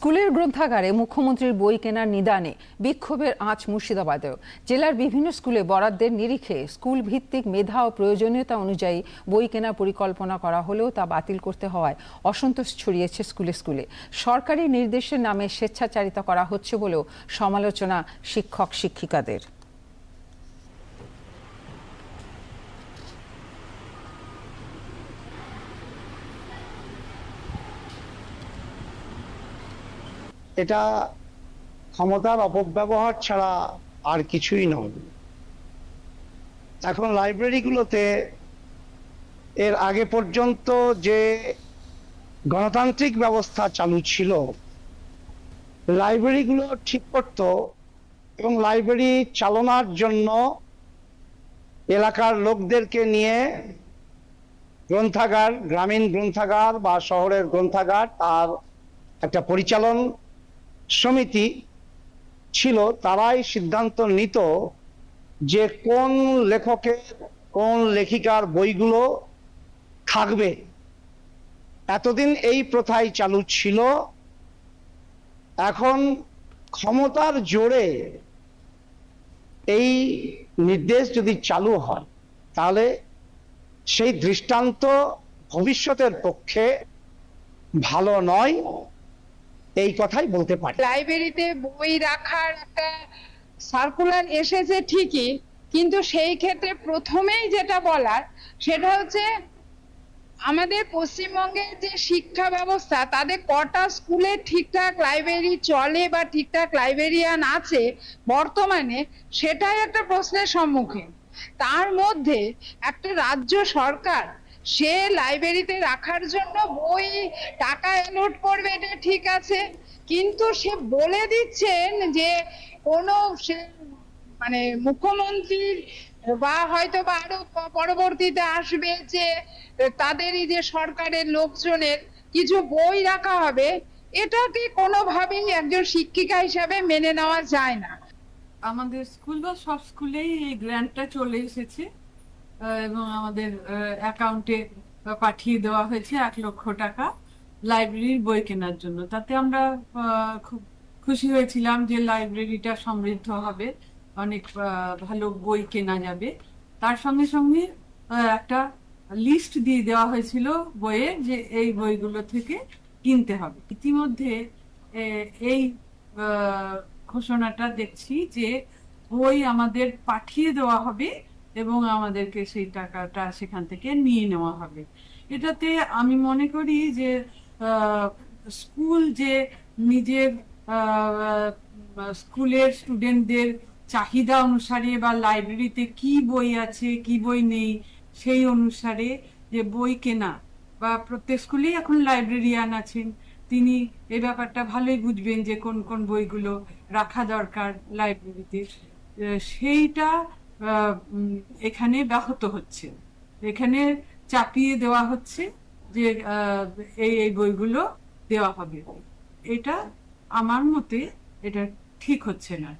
স্কুলের গ্রন্থাগারে মুখ্যমন্ত্রীর বই কেনার নিদানে বিক্ষোভের আঁচ মুর্শিদাবাদেও। জেলার বিভিন্ন স্কুলে বরাদ্দের নিরিখে স্কুল ভিত্তিক মেধা ও প্রয়োজনীয়তা অনুযায়ী বই কেনার পরিকল্পনা করা হলেও তা বাতিল করতে হওয়ায় অসন্তোষ ছড়িয়েছে স্কুলে স্কুলে। সরকারি নির্দেশের নামে স্বেচ্ছাচারিতা করা হচ্ছে বলেও সমালোচনা শিক্ষক শিক্ষিকাদের এটা ক্ষমতার অপব্যবহার ছাড়া আর কিছুই নয়। এখন লাইব্রেরিগুলোতে এর আগে পর্যন্ত যে গণতান্ত্রিক ব্যবস্থা চালু ছিল, লাইব্রেরিগুলো ঠিক করতো এবং লাইব্রেরি চালনার জন্য এলাকার লোকদেরকে নিয়ে গ্রন্থাগার, গ্রামীণ গ্রন্থাগার বা শহরের গ্রন্থাগার তার একটা পরিচালন সমিতি ছিল, তারাই সিদ্ধান্ত নিত যে কোন লেখকের, কোন লেখিকার বইগুলো থাকবে। এতদিন এই প্রথাই চালু ছিল। এখন ক্ষমতার জোরে এই নির্দেশ যদি চালু হয়, তাহলে সেই দৃষ্টান্ত ভবিষ্যতের পক্ষে ভালো নয়। এই কথাই বলতে পারি। লাইব্রেরিতে বই রাখার একটা সার্কুলার এসেছে ঠিকই, কিন্তু সেই ক্ষেত্রে প্রথমেই যেটা বলার, সেটা হচ্ছে আমাদের পশ্চিমবঙ্গের যে শিক্ষা ব্যবস্থা তাদের কটা স্কুলে ঠিকঠাক লাইব্রেরি চলে বা ঠিকঠাক লাইব্রেরিয়ান আছে বর্তমানে, সেটাই একটা প্রশ্নের সম্মুখীন। তার মধ্যে একটা রাজ্য সরকার সে লাইব্রেরিতে রাখার জন্য বই, টাকা অ্যালোট করবে, এটা ঠিক আছে। কিন্তু সে বলে দিচ্ছেন যে কোনো সে মানে মুখ্যমন্ত্রীর বা হয়তো বা আরও পরবর্তীতে আসবে যে তাদেরই যে সরকারের লোকজনের কিছু বই রাখা হবে এটাকে কোনোভাবেই একজন শিক্ষিকা হিসাবে মেনে নেওয়া যায় না। আমাদের স্কুল বা সব স্কুলেই এই গ্র্যান্টটা চলে এসেছে। এবং আমাদের অ্যাকাউন্টে পাঠিয়ে দেওয়া হয়েছে এক লক্ষ টাকা লাইব্রেরির বই কেনার জন্য। তাতে আমরা খুব খুশি হয়েছিলাম যে লাইব্রেরিটা সমৃদ্ধ হবে, অনেক ভালো বই কেনা যাবে। তার সঙ্গে সঙ্গে একটা লিস্ট দিয়ে দেওয়া হয়েছিল বইয়ের যে এই বইগুলো থেকে কিনতে হবে। ইতিমধ্যে এই ঘোষণাটা দেখছি যে বই আমাদের পাঠিয়ে দেওয়া হবে এবং আমাদেরকে সেই টাকাটা সেখান থেকে নিয়ে নেওয়া হবে। এটাতে আমি মনে করি যে স্কুল যে নিজের স্কুলের স্টুডেন্টদের চাহিদা অনুসারে বা লাইব্রেরিতে কি বই আছে, কি বই নেই, সেই অনুসারে যে বই কেনা, বা প্রত্যেক স্কুলেই এখন লাইব্রেরিয়ান আছেন, তিনি এ ব্যাপারটা ভালোই বুঝবেন যে কোন কোন বইগুলো রাখা দরকার লাইব্রেরিতে। সেইটা এখানে ব্যাহত হচ্ছে। এখানে চাপিয়ে দেওয়া হচ্ছে যে এই এই বইগুলো দেওয়া হবে। এটা আমার মতে এটা ঠিক হচ্ছে না।